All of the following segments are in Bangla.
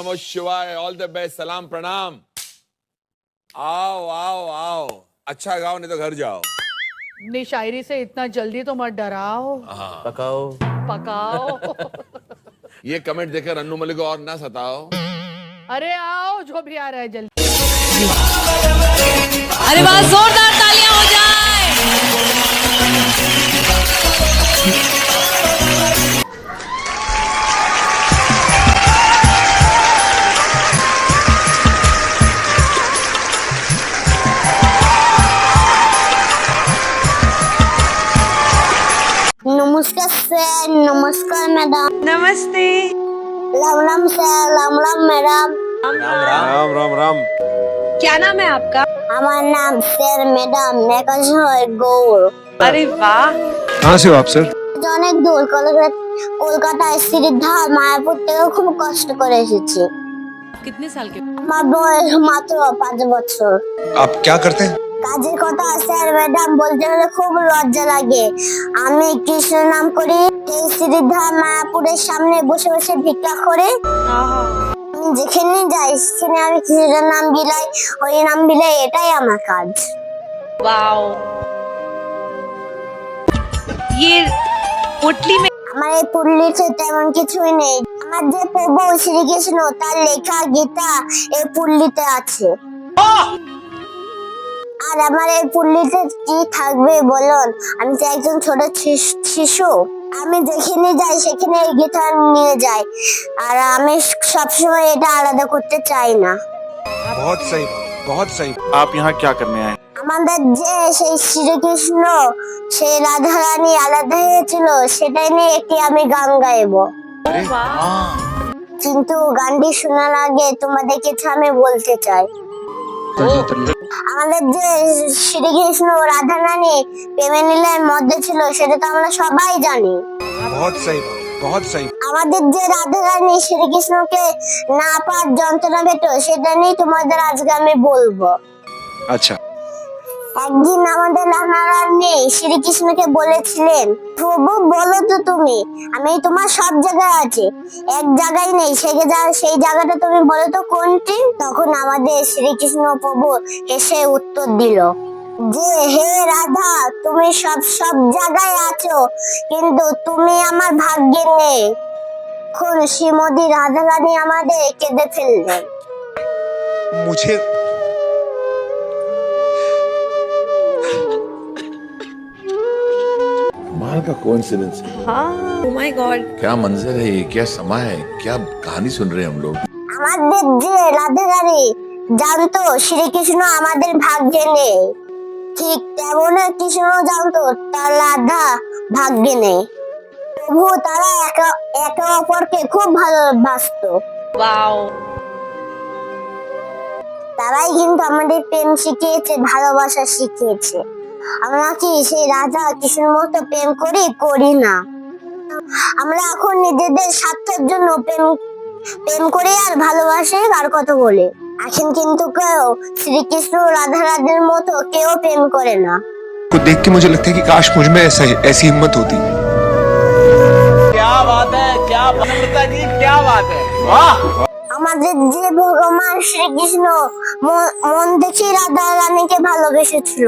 नमः शिवाय ऑल द बेस्ट सलाम प्रणाम आओ आओ आओ। अच्छा गाओ नहीं तो घर जाओ। अपनी शायरी से इतना जल्दी तो मत डराओ। पकाओ। पकाओ। ये कमेंट देखकर अन्नू मलिक को और ना सताओ। अरे आओ जो भी आ रहा है जल्दी। अरे वाह जोरदार স্যার নমস্কার ম্যাডাম नमस्ते রাম রাম স্যার রাম রাম ম্যাডাম राम राम राम क्या नाम है आपका আমার নাম স্যার ম্যাডাম একাশ হয় গৌর अरे वाह कहाँ से हो आप सर অনেক দূর কলকাতা কলকাতায় শ্রীধা মায়াপুর থেকে খুব কষ্ট করে এসেছি कितने साल के আমার বয়স মাত্র পাঁচ বছর आप क्या करते हैं কাজের কথা স্যার ম্যাডাম বলতে হলে খুব লজ্জা লাগে। আমি কৃষ্ণ নাম করি? এই শ্রীধা মায়াপুরের সামনে বসে বসে ভিক্ষা করে। আমি যেখানে যাই সেখানে আমি কৃষ্ণের নাম বিলাই ওই নাম বিলাই এটাই আমার কাজ। আমার এই পুরলির তেমন কিছুই নেই। আমার যে প্রভু শ্রীকৃষ্ণ তার লেখা গীতা এই পুরলিতে আছে। আর আমার এই পুল্লিতে কি থাকবে বলুন আমি তো একজন ছোট শিশ- শিশু আমি যেখানে যাই সেখানে এই গীতা নিয়ে যাই আর আমি সবসময় এটা আলাদা করতে চাই না बहुत सही बहुत सही आप यहाँ क्या करने आए আমাদের যে সেই শ্রীকৃষ্ণ সেই রাধারানী আলাদা হয়েছিল সেটাই নিয়ে একটি আমি গান গাইবো কিন্তু গানটি শোনার আগে তোমাদের কিছু আমি বলতে চাই আমাদের যে শ্রীকৃষ্ণ রাধা রানী প্রেমে লীলার মধ্যে ছিল সেটা তো আমরা সবাই জানি। আমাদের যে রাধা রানী শ্রীকৃষ্ণকে না পাওয়ার যন্ত্রণা পেত সেটা নিয়ে তোমাদের আজকে আমি বলব। আচ্ছা। একদিন আমাদের রাধা রানী শ্রীকৃষ্ণকে বলেছিলেন, প্রভু, বলো তো তুমি, আমি তোমার সব জায়গায় আছি। এক জায়গায় নেই সেই সেই জায়গাটা তুমি বলো তো কোনটি? তখন আমাদের শ্রীকৃষ্ণ প্রভু এসে উত্তর দিল, যে হে রাধা, তুমি সব সব জায়গায় আছো, কিন্তু তুমি আমার ভাগ্যে নেই। এখন শ্রীমতী রাধা রানী আমাদের কেঁদে ফেললেন। मुझे कमाल का कोइंसिडेंस है हाँ ओ माय गॉड क्या मंजर है ये क्या समय है क्या कहानी सुन रहे हैं हम लोग আমাদের যে রাধারানী জানতো শ্রীকৃষ্ণ আমাদের ভাগ্যে নেই ঠিক তেমন কৃষ্ণ জানতো তার রাধা ভাগ্যে নেই প্রভু তারা একে একে অপরকে খুব ভালোবাসতো वाओ তারাই কিন্তু আমাদের প্রেম শিখিয়েছে ভালোবাসা শিখিয়েছে আমরা কি সেই রাধা কৃষ্ণের মতো প্রেম করি করি না আমরা এখন নিজেদের স্বার্থের জন্য প্রেম প্রেম করে আর ভালোবাসে আর কত বলে এখন কিন্তু কেউ শ্রীকৃষ্ণ রাধা রাধের মতো কেউ প্রেম করে না को देख के मुझे लगता है कि काश मुझ में ऐसा ऐसी हिम्मत होती क्या बात है क्या बनता जी क्या बात है वाह আমাদের যে ভগবান শ্রীকৃষ্ণ ম- মন দেখে রাধা রানীকে ভালোবেসেছিল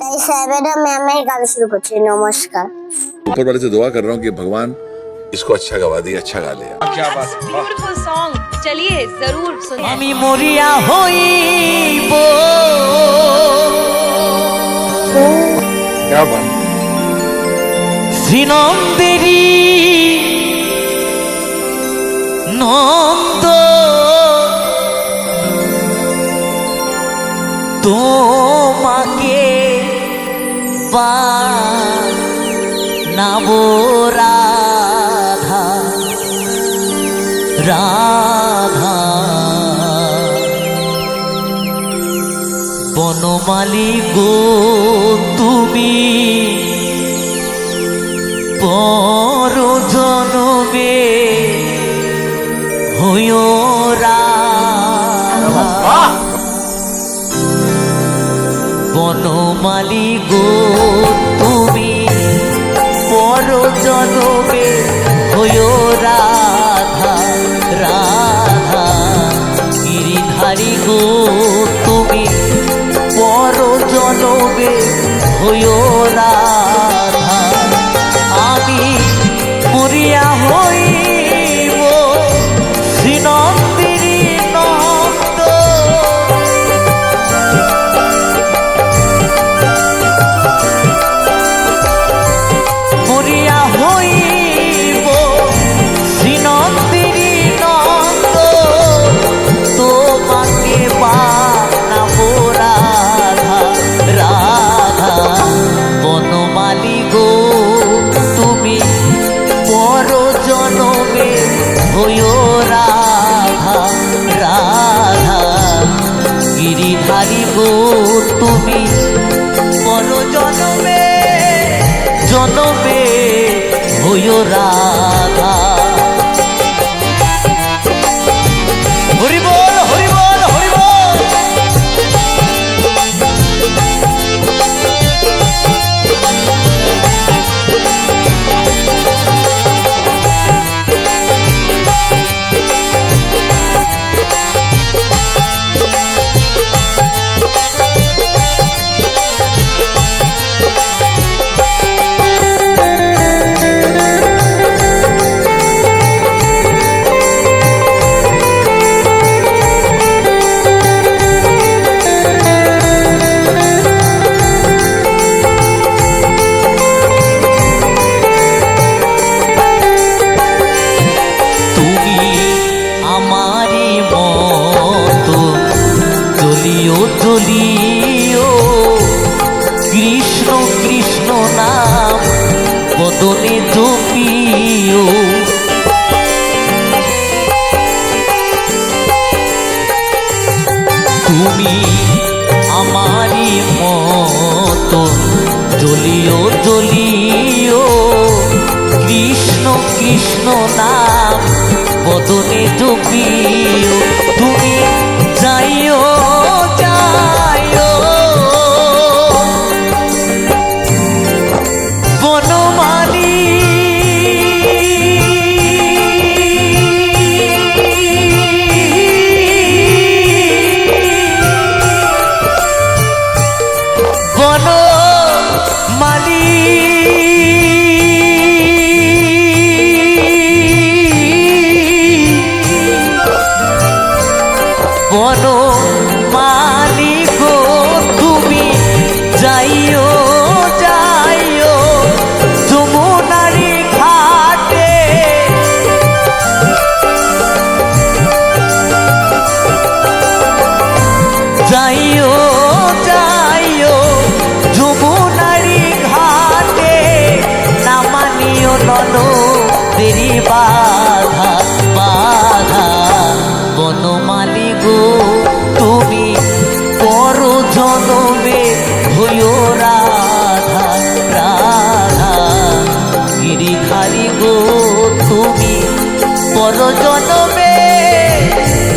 তাই স্যার ম্যাডাম আমি গান শুরু করছি নমস্কার ऊपर वाले से दुआ कर रहा हूँ कि भगवान इसको अच्छा गवा दिया अच्छा गा लिया क्या बात है वाह ब्यूटीफुल सॉन्ग चलिए जरूर सुनिए আমি মরিয়া হইব क्या बात শ্রীনন্দেরি নন্দ বানাবো রাধা রাধা। বনমালী গো তুমি পর জনমে হইও বনমালী গো, তুমি পর জনমে হইও রাধা রাধা। গিরিধারী গো, তুমি পর জনমে হইও রাধা। আমি মরিয়া হইব জনমে হইও আমারি মতো চলিও চলিও কৃষ্ণ কৃষ্ণ নাম বদনে জপিও। তুমি আমারি মতো জ্বলিও জ্বলিও কৃষ্ণ কৃষ্ণ নাম বদনে জপিও তুমি যাইও যাইও। বনমালী। বন পর জনমে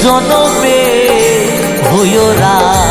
জনমে রাধা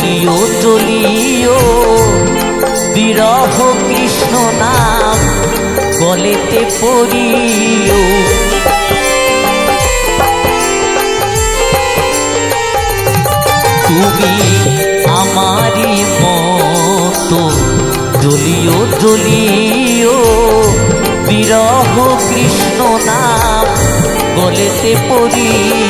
চলিও চলিও বিরহ কৃষ্ণ নাম গলেতে পড়িও। তুমি আমারি মতো জলিও জলিও বিরহ কৃষ্ণ নাম গলেতে পড়িও।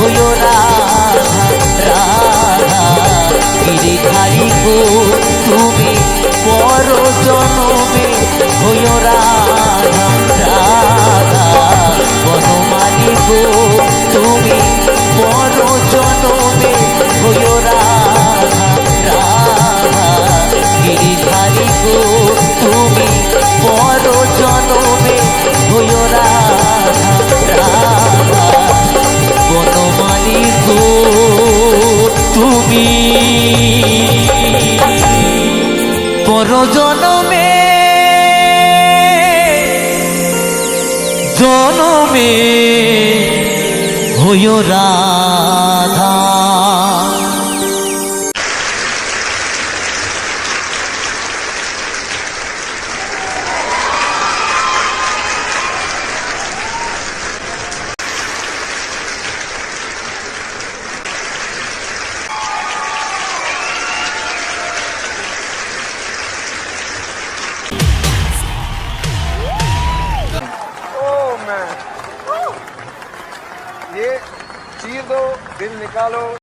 ভুলো না। ওরা